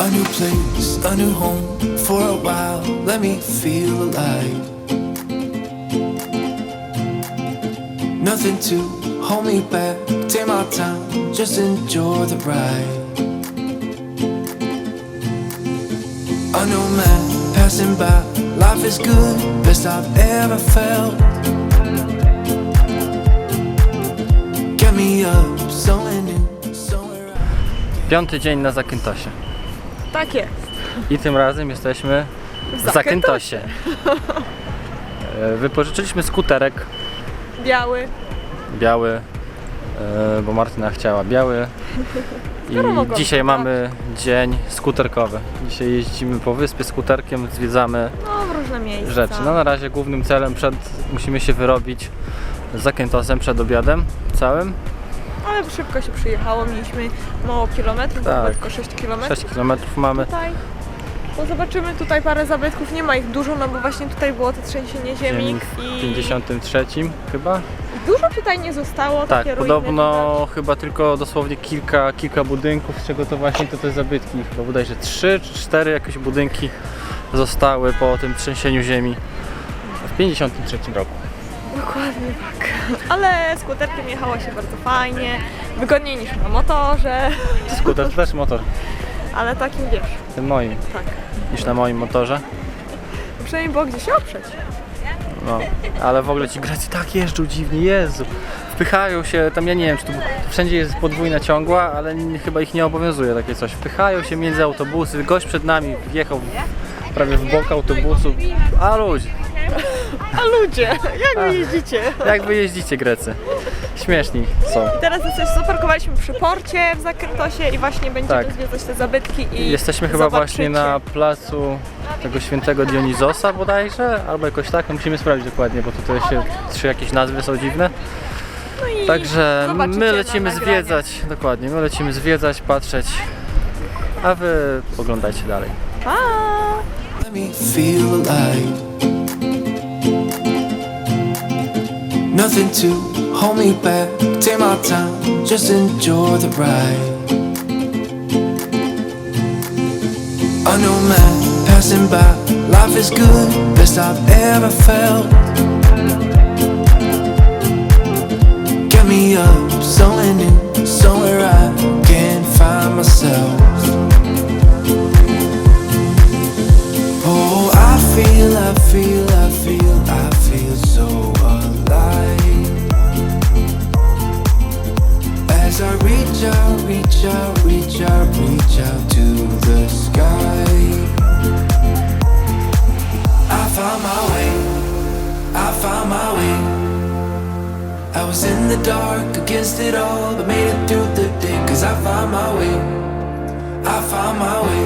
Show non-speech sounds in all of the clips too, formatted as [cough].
A new place, a new home for a while. Let me feel alive. Nothing to hold me back. Take my time, just enjoy the ride. A new man passing by. Life is good, best I've ever felt. Piąty dzień na Zakyntosie. Tak jest. I tym razem jesteśmy w Zakyntosie. E, Wypożyczyliśmy skuterek Biały. biały, e, bo Martyna chciała biały. I dzisiaj tak. mamy dzień skuterkowy. Dzisiaj jeździmy po wyspie skuterkiem, zwiedzamy No, w różne miejsca. rzeczy. No na razie głównym celem przed, musimy się wyrobić z Zakętosem przed obiadem całym. Ale szybko się przyjechało. Mieliśmy mało kilometrów, Tak. chyba tylko 6 kilometrów. 6 km mamy. Tutaj. To zobaczymy tutaj parę zabytków. Nie ma ich dużo, no bo właśnie tutaj było to trzęsienie ziemi. W 53 chyba. Dużo tutaj nie zostało. Tak, podobno chyba tylko dosłownie kilka, kilka budynków, z czego to właśnie to te zabytki. Chyba bodajże trzy czy cztery jakieś budynki zostały po tym trzęsieniu ziemi w 53 roku. Dokładnie tak. Ale skuterkiem jechało się bardzo fajnie. Wygodniej niż na motorze. Skuter to też motor, Ale takim wiesz. tym moim, Tak. niż na moim motorze. Przynajmniej było gdzie się oprzeć. No, ale w ogóle ci Grecy tak jeżdżą dziwnie, Jezu. Wpychają się, tam ja nie wiem, czy tu wszędzie jest podwójna ciągła, ale n- chyba ich nie obowiązuje takie coś. Wpychają się między autobusy, gość przed nami wjechał w, prawie w bok autobusu. A ludzie, A ludzie, jak wy jeździcie? jak wy jeździcie Grecy? Śmieszni są. Teraz jesteś, zaparkowaliśmy przy porcie w Zakrytosie i właśnie będziemy Tak. zwiedzać te zabytki i Jesteśmy chyba zobaczycie. właśnie na placu tego świętego Dionizosa bodajże, albo jakoś tak, no musimy sprawdzić dokładnie, bo tutaj się trzy jakieś nazwy są dziwne. No i Także zobaczycie my na lecimy nagraniu. zwiedzać, dokładnie, my lecimy zwiedzać, patrzeć, a wy oglądajcie dalej. Pa! Let me feel alive. Nothing to hold me back. Take my time, just enjoy the ride. A new man passing by. Life is good, best I've ever felt. Get me up, somewhere new, somewhere I can find myself. Oh, I I feel, I feel, reach out, reach out, reach out to the sky. I found my way, I found my way. I was in the dark against it all, but made it through the day. Cause I found my way, I found my way.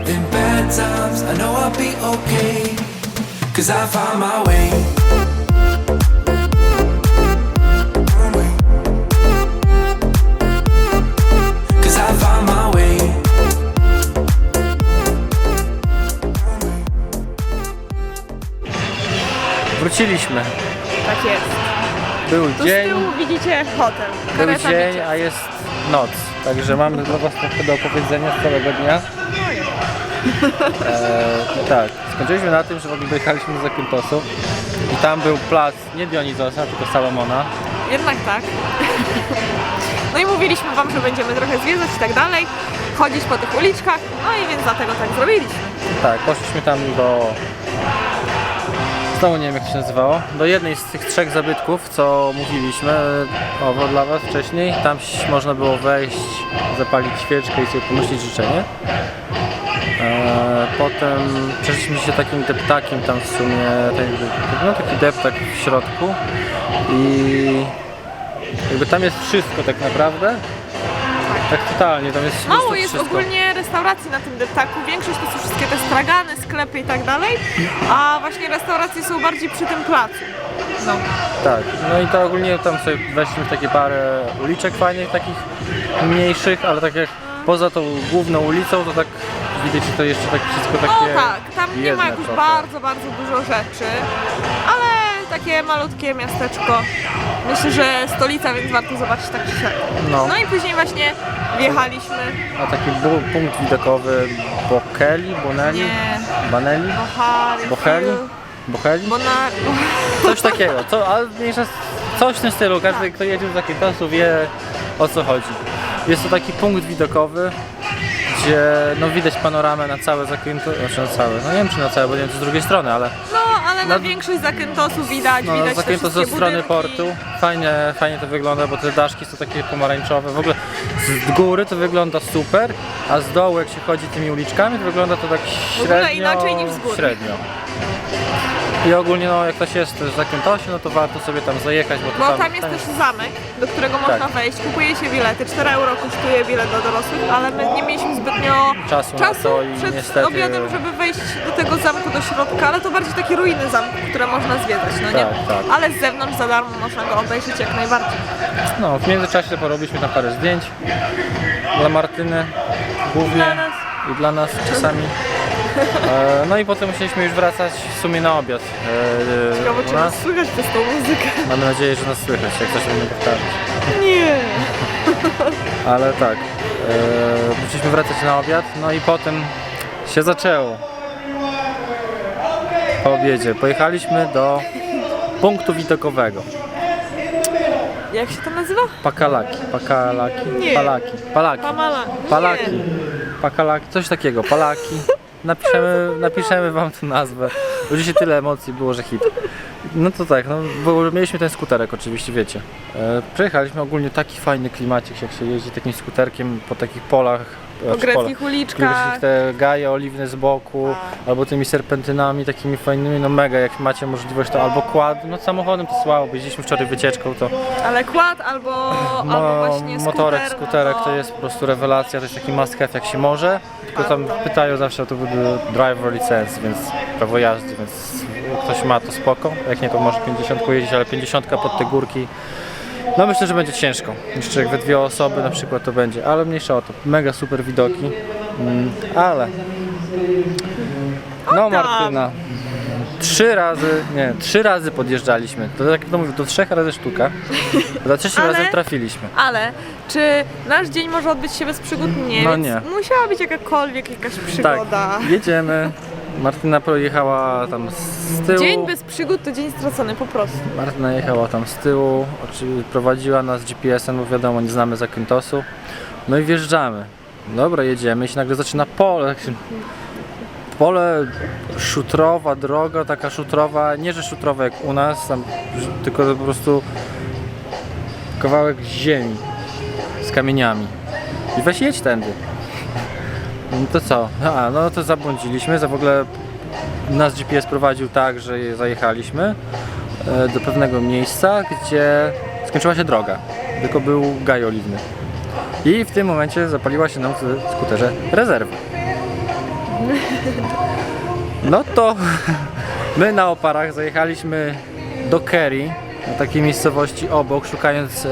In bad times, I know I'll be okay. Cause I found my way. Wróciliśmy. Tak jest. Był Tu z dzień, tyłu widzicie hotel. był Kareta dzień, a jest noc. Także mamy dla was trochę do opowiedzenia z całego dnia. E, tak, skończyliśmy na tym, że w ogóle dojechaliśmy do Zakyntosu i tam był plac nie Dionizosa, tylko Salomona. Jednak tak. No i mówiliśmy wam, że będziemy trochę zwiedzać i tak dalej, chodzić po tych uliczkach, no i więc dlatego tak zrobiliśmy. Tak, poszliśmy tam do. Znowu nie wiem jak się nazywało. Do jednej z tych trzech zabytków, co mówiliśmy owo dla Was wcześniej. Tam można było wejść, zapalić świeczkę i sobie pomyśleć życzenie. E, potem przeszliśmy się takim deptakiem tam w sumie, tak no taki deptak w środku i jakby tam jest wszystko tak naprawdę. Tak totalnie, tam jest Mało jest wszystko. ogólnie restauracji na tym deptaku, większość to są wszystkie te stragany, sklepy i tak dalej, a właśnie restauracje są bardziej przy tym placu. No. Tak, no i to ogólnie tam sobie weszliśmy w takie parę uliczek fajnych, takich mniejszych, ale tak jak poza tą główną ulicą, to tak widać, że to jeszcze tak wszystko No takie tak, tam nie ma jedne jakoś trochę. bardzo, bardzo dużo rzeczy, ale takie malutkie miasteczko. Myślę, że stolica, więc warto zobaczyć tak czy siak. No. No i później właśnie wjechaliśmy. A taki bu- punkt widokowy Bokeli, Bonelli, Nie. Banelli, Bohary, Boheli, Boheli? Bonar... Coś takiego, co, ale mniejsza, coś w tym stylu, każdy kto jedzie z Zakyntosu wie o co chodzi. Jest to taki punkt widokowy, gdzie no, widać panoramę na całe Zakyntos, znaczy na całe, no nie wiem czy na całe, bo nie wiem czy z drugiej strony, ale No, ale na Na- większość Zakyntosu widać, no, widać te Zakyntos ze strony budynki. portu, fajnie, fajnie to wygląda, bo te daszki są takie pomarańczowe, w ogóle z góry to wygląda super, a z dołu jak się chodzi tymi uliczkami to wygląda to tak średnio, ogóle inaczej niż z góry. średnio. I ogólnie no, jak ktoś jest w Zakyntosie, no to warto sobie tam zajechać, bo, to Bo tam, tam jest też zamek, do którego można Tak. wejść. Kupuje się bilety. 4 euro kosztuje bilet dla dorosłych, ale my nie mieliśmy zbytnio Czasu na to i przed niestety- obiadem, żeby wejść do tego zamku do środka, ale to bardziej takie ruiny zamku, które można zwiedzać, no nie? Tak, tak. Ale z zewnątrz za darmo można go obejrzeć jak najbardziej. No, w międzyczasie porobiliśmy tam parę zdjęć dla Martyny głównie Dla nas. i dla nas czasami. E, no i potem musieliśmy już wracać w sumie na obiad. E, Ciekawe, u czy nas. nas słychać przez tą muzykę. Mamy nadzieję, że nas słychać, jak coś będę powtarzać. Nie. Ale tak, e, musieliśmy wracać na obiad, no i potem się zaczęło. Po obiedzie pojechaliśmy do punktu widokowego. Jak się to nazywa? Pakalaki, pakalaki, Nie. palaki, palaki. Pamala. Palaki, Nie. pakalaki, coś takiego, palaki. Napiszemy, napiszemy wam tu nazwę, bo dzisiaj tyle emocji było, że hit. No to tak, no, bo mieliśmy ten skuterek oczywiście, wiecie. E, przejechaliśmy ogólnie taki fajny klimacik, jak się jeździ takim skuterkiem po takich polach. Po znaczy greckich polach, uliczkach. te gaje oliwne z boku, Tak. albo tymi serpentynami takimi fajnymi, no mega, jak macie możliwość to albo quad, no samochodem to słabo, bo jeździliśmy wczoraj wycieczką, to Ale kład albo, [laughs] albo no, właśnie motorek, no skuterek to jest po prostu rewelacja, to jest taki must have jak się może. Tylko tam pytają zawsze o to driver license, więc prawo jazdy, więc ktoś ma to spoko. Jak nie to może 50 jeździć, ale 50 pod te górki. No myślę, że będzie ciężko. Jeszcze jak we dwie osoby na przykład to będzie, ale mniejsza o to. Mega super widoki. Mm, ale. No. Martyna. Trzy razy, nie, trzy razy podjeżdżaliśmy. To tak jak to mówię, to trzech razy sztuka. Za trzecim Ale- razem trafiliśmy. Ale czy nasz dzień może odbyć się bez przygód? Nie, No więc nie. musiała być jakakolwiek jakaś przygoda. Tak, jedziemy. Martyna projechała tam z tyłu. Dzień bez przygód to dzień stracony po prostu. Martyna jechała tam z tyłu, oczy- prowadziła nas GPS-em, bo wiadomo, nie znamy Zakyntosu. No i wjeżdżamy. Dobra, jedziemy i się nagle zaczyna pole. Pole szutrowa, droga, taka szutrowa, nie że szutrowa jak u nas, tam, tylko po prostu kawałek ziemi z kamieniami. I weź jedź tędy. No to co? A, no to zabłądziliśmy, za w ogóle nas GPS prowadził tak, że je- zajechaliśmy e, do pewnego miejsca, gdzie skończyła się droga, tylko był gaj oliwny. I w tym momencie zapaliła się nam w skuterze rezerwa. No to [laughs] my na oparach zajechaliśmy do Kerry, na takiej miejscowości obok, szukając e,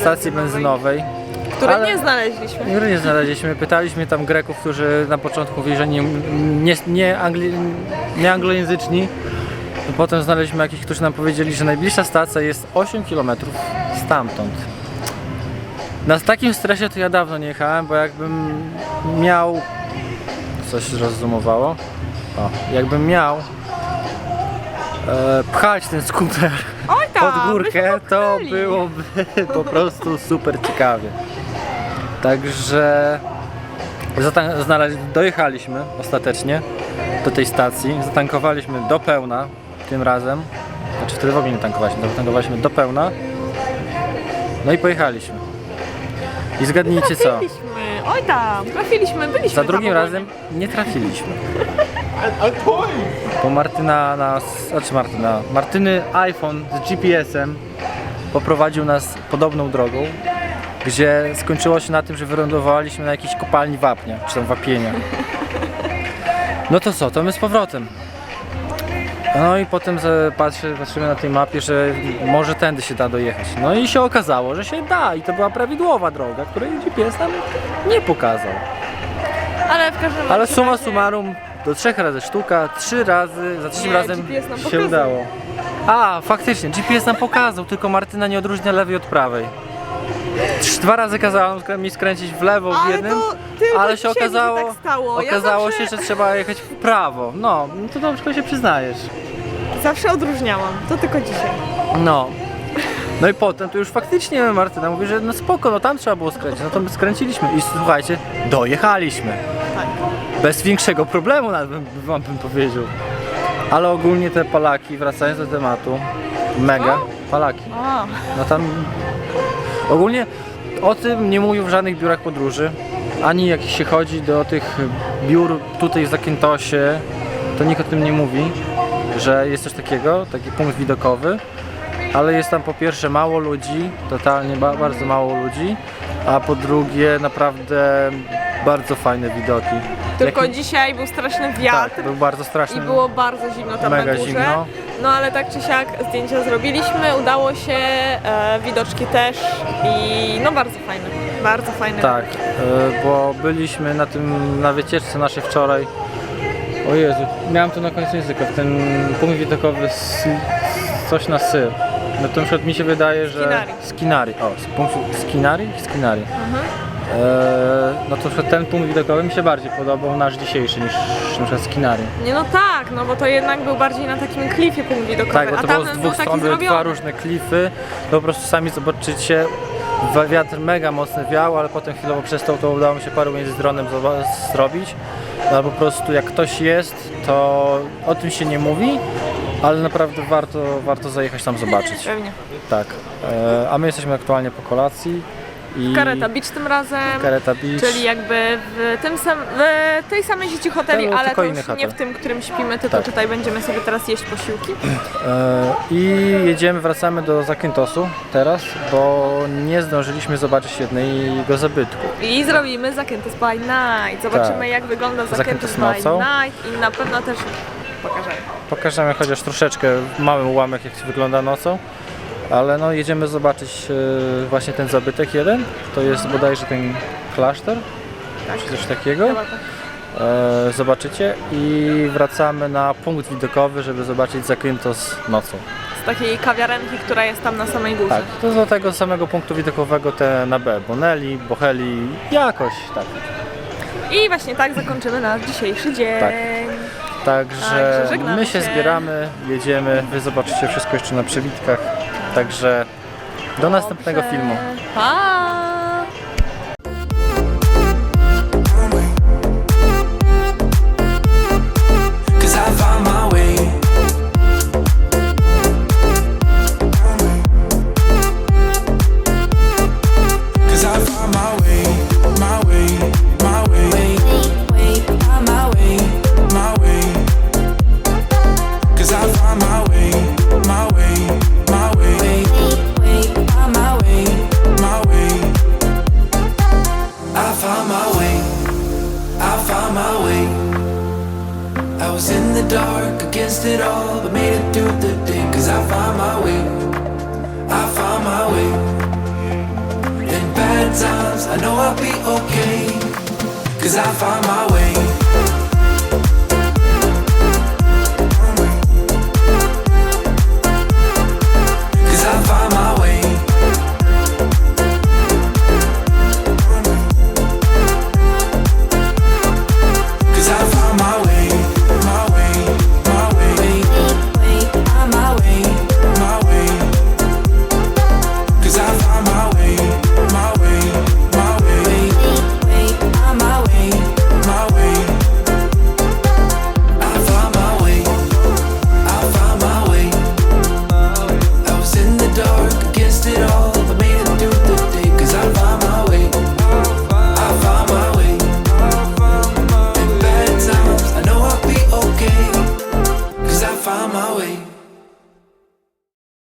stacji benzynowej. Której ale- nie znaleźliśmy. Nigdy nie znaleźliśmy. Pytaliśmy tam Greków, którzy na początku mówili, że nie, nie, nie, angli, nie anglojęzyczni. Potem znaleźliśmy jakichś, którzy nam powiedzieli, że najbliższa stacja jest 8 km stamtąd. Na takim stresie to ja dawno nie jechałem, bo jakbym miał. Coś rozumowało. O, jakbym miał e, pchać ten skuter Oj tam, pod górkę, to byłoby po prostu super ciekawie. Także dojechaliśmy ostatecznie do tej stacji, zatankowaliśmy do pełna tym razem. Znaczy wtedy w ogóle nie tankowaliśmy, zatankowaliśmy do pełna. No i pojechaliśmy. I zgadnijcie co? Trafiliśmy. Oj tam, trafiliśmy, byliśmy Za drugim tam razem nie trafiliśmy. [laughs] Bo Martyna nas, znaczy Martyna, Martyny iPhone z GPS-em poprowadził nas podobną drogą, gdzie skończyło się na tym, że wylądowaliśmy na jakiejś kopalni wapnia, czy tam wapienia. No to co, to my z powrotem. No i potem patrzę, patrzymy na tej mapie, że może tędy się da dojechać. No i się okazało, że się da i to była prawidłowa droga, której GPS nam nie pokazał. Ale w każdym Ale razie summa summarum do trzech razy sztuka, trzy razy, za trzecim Nie, razem GPS nam się pokazał. udało. A, faktycznie, GPS nam pokazał, tylko Martyna nie odróżnia lewej od prawej. Dwa razy kazała skrę- mi skręcić w lewo w Ale jednym, to tylko ale się dzisiaj mi okazało, tak stało. Ja okazało zawsze, się, że trzeba jechać w prawo. No, no to dobrze się przyznajesz. Zawsze odróżniałam, to tylko dzisiaj. No. No i potem to już faktycznie Martyna mówi, że no spoko, no tam trzeba było skręcić. No to my skręciliśmy i słuchajcie, dojechaliśmy. Tak. Bez większego problemu nawet bym, wam bym powiedział. Ale ogólnie te Palaki, wracając do tematu, mega Palaki. A, No tam ogólnie o tym nie mówią w żadnych biurach podróży. Ani jak się chodzi do tych biur tutaj w Zakętosie, to nikt o tym nie mówi, że jest coś takiego, taki punkt widokowy. Ale jest tam po pierwsze mało ludzi, totalnie ba- bardzo mało ludzi, a po drugie naprawdę bardzo fajne widoki. tylko Jaki- dzisiaj był straszny wiatr. Tak, był bardzo straszny. I było bardzo zimno tam Mega na górze. zimno. No ale tak czy siak zdjęcia zrobiliśmy, udało się, e, widoczki też i no bardzo fajne, bardzo fajne. Tak, e, bo byliśmy na tym, na wycieczce naszej wczoraj. O Jezu, miałem to na końcu języka, ten punkt widokowy z, coś na sy. No to na przykład mi się wydaje, że... Skinari. Skinari. O, z punktu Skinari? Skinari. Mhm. E, no to na przykład ten punkt widokowy mi się bardziej podobał, nasz dzisiejszy, niż na przykład Skinari. Nie no tak, no bo to jednak był bardziej na takim klifie punkt widokowy, Tak, bo to było z dwóch stron, były dwa różne klify. To po prostu sami zobaczycie, wiatr mega mocny wiał, ale potem chwilowo przestał, to udało mi się paru między dronem zrobić. No, ale po prostu jak ktoś jest, to o tym się nie mówi, ale naprawdę warto, warto zajechać tam zobaczyć. Pewnie. Tak. E, a my jesteśmy aktualnie po kolacji. I Kareta Beach tym razem. Kareta Beach. Czyli jakby w, tym sam, w tej samej sieci hoteli, ale to inny już hotel. nie w tym, którym śpimy, tylko Tak. tutaj będziemy sobie teraz jeść posiłki. E, I jedziemy, wracamy do Zakyntosu teraz, bo nie zdążyliśmy zobaczyć jednego zabytku. I zrobimy Zakętys by Night. Zobaczymy Tak. jak wygląda Zakętys by nocą. Night i na pewno też pokażemy. Pokażemy chociaż troszeczkę, mały ułamek jak wygląda nocą. Ale no jedziemy zobaczyć e, właśnie ten zabytek jeden. To jest bodajże ten klasztor, Tak. czy coś takiego. Tak. E, zobaczycie i wracamy na punkt widokowy, żeby zobaczyć Zakynthos nocą. Z takiej kawiarenki, która jest tam na samej górze. Tak, to do tego samego punktu widokowego te na B. Bonelli, Boheli, jakoś tak. I właśnie tak zakończymy nasz dzisiejszy dzień. Tak. Także Także my się się. zbieramy, jedziemy, wy zobaczycie wszystko jeszcze na przewitkach. Także do następnego filmu. Pa! I find my way.